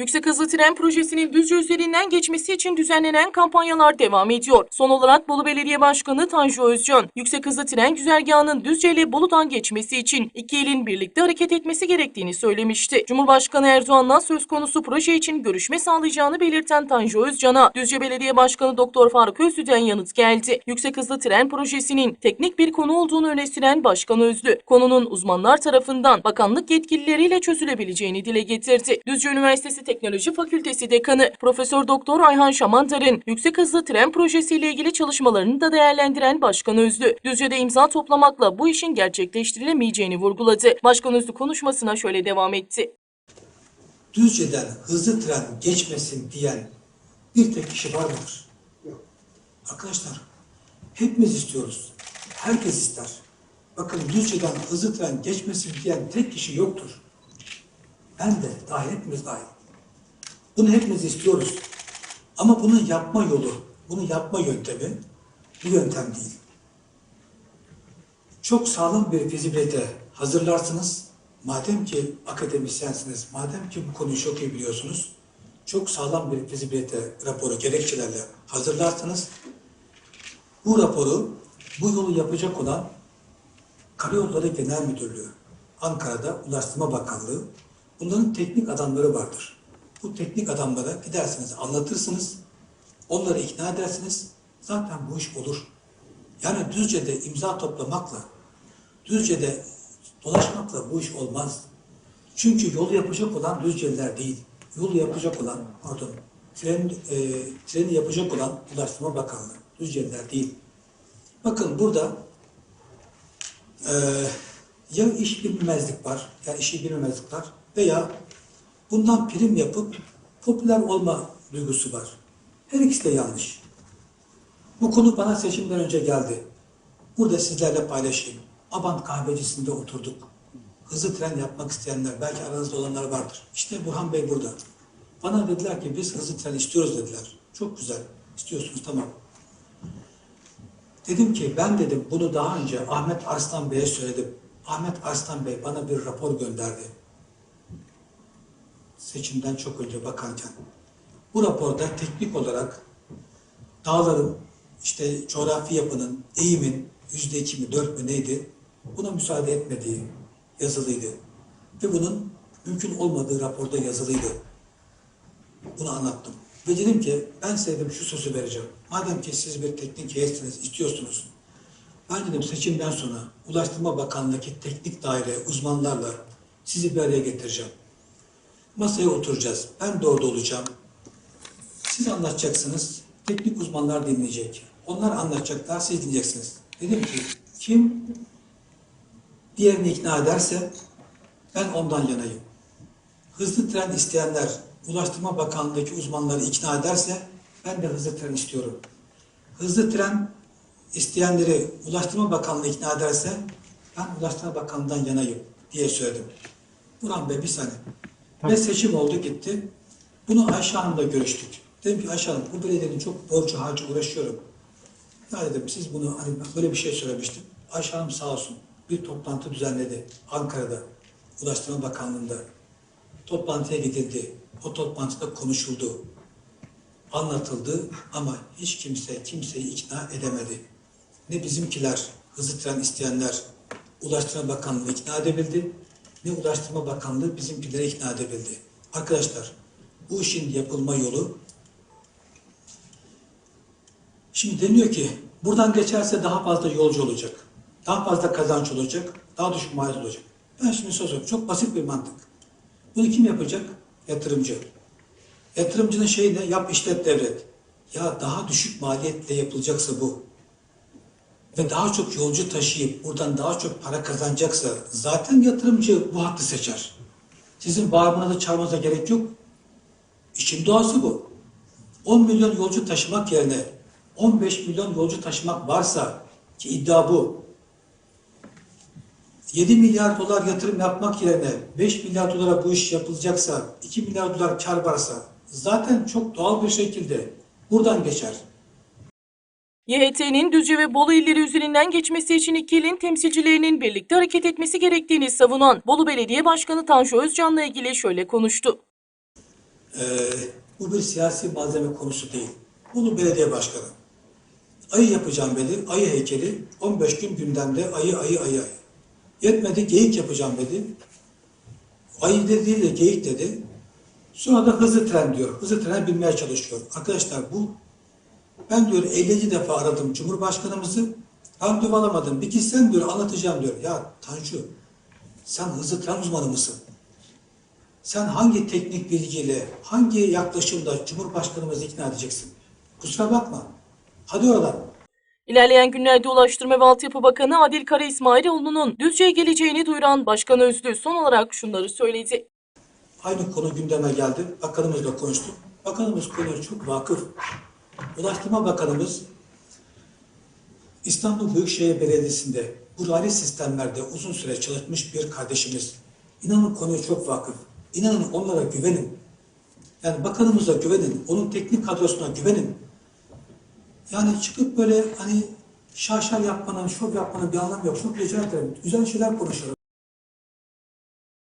Yüksek hızlı tren projesinin Düzce üzerinden geçmesi için düzenlenen kampanyalar devam ediyor. Son olarak Bolu Belediye Başkanı Tanju Özcan, yüksek hızlı tren güzergahının Düzce ile Bolu'dan geçmesi için iki ilin birlikte hareket etmesi gerektiğini söylemişti. Cumhurbaşkanı Erdoğan'la söz konusu proje için görüşme sağlayacağını belirten Tanju Özcan'a Düzce Belediye Başkanı Doktor Faruk Özlü'den yanıt geldi. Yüksek hızlı tren projesinin teknik bir konu olduğunu öne süren Başkan Özlü, konunun uzmanlar tarafından bakanlık yetkilileriyle çözülebileceğini dile getirdi. Düzce Üniversitesi Teknoloji Fakültesi Dekanı Profesör Doktor Ayhan Şamandar'ın yüksek hızlı tren projesiyle ilgili çalışmalarını da değerlendiren Başkan Özlü, Düzce'de imza toplamakla bu işin gerçekleştirilemeyeceğini vurguladı. Başkan Özlü konuşmasına şöyle devam etti. Düzce'den hızlı tren geçmesin diyen bir tek kişi var mıdır? Yok. Arkadaşlar hepimiz istiyoruz. Herkes ister. Bakın Düzce'den hızlı tren geçmesin diyen tek kişi yoktur. Ben de dahil, hepimiz dahil. Bunu hepimiz istiyoruz. Ama bunu yapma yolu, bunu yapma yöntemi bu yöntem değil. Çok sağlam bir fizibilite hazırlarsınız. Madem ki akademisyensiniz, madem ki bu konuyu çok iyi biliyorsunuz, çok sağlam bir fizibilite raporu gerekçelerle hazırlarsınız. Bu raporu, bu yolu yapacak olan Karayolları Genel Müdürlüğü, Ankara'da Ulaştırma Bakanlığı, bunların teknik adamları vardır. Bu teknik adamlara gidersiniz, anlatırsınız, onları ikna edersiniz, zaten bu iş olur. Yani Düzce'de imza toplamakla, Düzce'de dolaşmakla bu iş olmaz. Çünkü yolu yapacak olan Düzceliler değil. Yolu yapacak olan, pardon, tren, e, treni yapacak olan Ulaştırma Bakanlığı. Düzceliler değil. Bakın burada e, ya iş bilmemezlik var, ya işi bilmemezlik var veya bundan prim yapıp popüler olma duygusu var. Her ikisi de yanlış. Bu konu bana seçimden önce geldi. Burada sizlerle paylaşayım. Abant kahvecisinde oturduk. Hızlı tren yapmak isteyenler, belki aranızda olanlar vardır. İşte Burhan Bey burada. Bana dediler ki biz hızlı tren istiyoruz dediler. Çok güzel. İstiyorsunuz tamam. Dedim ki ben dedim bunu daha önce Ahmet Arslan Bey'e söyledim. Ahmet Arslan Bey bana bir rapor gönderdi. Seçimden çok önce bakarken. Bu raporda teknik olarak dağların, işte coğrafi yapının, eğimin yüzde iki mi, dört mü neydi? Buna müsaade etmediği yazılıydı. Ve bunun mümkün olmadığı raporda yazılıydı. Bunu anlattım. Ve dedim ki ben size dedim şu sözü vereceğim. Madem ki siz bir teknik heyetsiniz, istiyorsunuz. Ben dedim seçimden sonra Ulaştırma Bakanlığı'ndaki teknik daire uzmanlarla sizi bir araya getireceğim. Masaya oturacağız. Ben de orada olacağım. Siz anlatacaksınız. Teknik uzmanlar dinleyecek. Onlar anlatacaklar, siz dinleyeceksiniz. Dedim ki kim diğerini ikna ederse ben ondan yanayım. Hızlı tren isteyenler Ulaştırma Bakanlığı'ndaki uzmanları ikna ederse ben de hızlı tren istiyorum. Hızlı tren isteyenleri Ulaştırma Bakanlığı ikna ederse ben Ulaştırma Bakanlığı'ndan yanayım diye söyledim. Burhan Bey bir saniye. Ve seçim oldu gitti. Bunu Ayşe Hanım'la görüştük. Dedim ki Ayşe Hanım bu belediyenin çok borcu harcı uğraşıyorum. Ya dedim siz bunu hani böyle bir şey söylemiştim. Ayşe Hanım sağ olsun bir toplantı düzenledi Ankara'da Ulaştırma Bakanlığı'nda. Toplantıya gidildi. O toplantıda konuşuldu. Anlatıldı ama hiç kimse kimseyi ikna edemedi. Ne bizimkiler, hızlı tren isteyenler Ulaştırma Bakanlığı ikna edebildi, ne Ulaştırma Bakanlığı bizimkileri ikna edebildi. Arkadaşlar, bu işin yapılma yolu Şimdi deniyor ki buradan geçerse daha fazla yolcu olacak. Daha fazla kazanç olacak. Daha düşük maliyet olacak. Ben şimdi soruyorum. Çok basit bir mantık. Bunu kim yapacak? Yatırımcı. Yatırımcının şeyi ne? Yap işlet devret. Ya daha düşük maliyetle yapılacaksa bu ve daha çok yolcu taşıyıp buradan daha çok para kazanacaksa zaten yatırımcı bu hattı seçer. Sizin bağırmanıza çağırmanıza gerek yok. İşin doğası bu. 10 milyon yolcu taşımak yerine 15 milyon yolcu taşımak varsa ki iddia bu. 7 milyar dolar yatırım yapmak yerine 5 milyar dolara bu iş yapılacaksa, 2 milyar dolar kar varsa zaten çok doğal bir şekilde buradan geçer. YHT'nin Düzce ve Bolu illeri üzerinden geçmesi için iki ilin temsilcilerinin birlikte hareket etmesi gerektiğini savunan Bolu Belediye Başkanı Tanju Özcan'la ilgili şöyle konuştu. Ee, bu bir siyasi malzeme konusu değil. Bunu belediye başkanı. Ayı yapacağım dedi. Ayı heykeli 15 gün gündemde ayı ayı ayı ayı. Yetmedi geyik yapacağım dedi. Ayı dedi değil de geyik dedi. Sonra da hızlı tren diyor. Hızlı tren bilmeye çalışıyor. Arkadaşlar bu ben diyor 50. defa aradım Cumhurbaşkanımızı. Randevu alamadım. Bir gitsen diyor anlatacağım diyor. Ya Tanju sen hızlı tren uzmanı mısın? Sen hangi teknik bilgiyle, hangi yaklaşımda Cumhurbaşkanımızı ikna edeceksin? Kusura bakma. Hadi oradan. İlerleyen günlerde Ulaştırma ve Altyapı Bakanı Adil Kara İsmailoğlu'nun Düzce'ye geleceğini duyuran Başkan Özlü son olarak şunları söyledi. Aynı konu gündeme geldi. Bakanımızla konuştuk. Bakanımız konuya çok vakıf. Ulaştırma Bakanımız İstanbul Büyükşehir Belediyesi'nde bu raylı sistemlerde uzun süre çalışmış bir kardeşimiz. İnanın konuya çok vakıf. İnanın onlara güvenin. Yani bakanımıza güvenin. Onun teknik kadrosuna güvenin. Yani çıkıp böyle hani şaşal yapmanın, şov yapmanın bir anlamı yok. Çok rica ederim. Güzel şeyler konuşalım.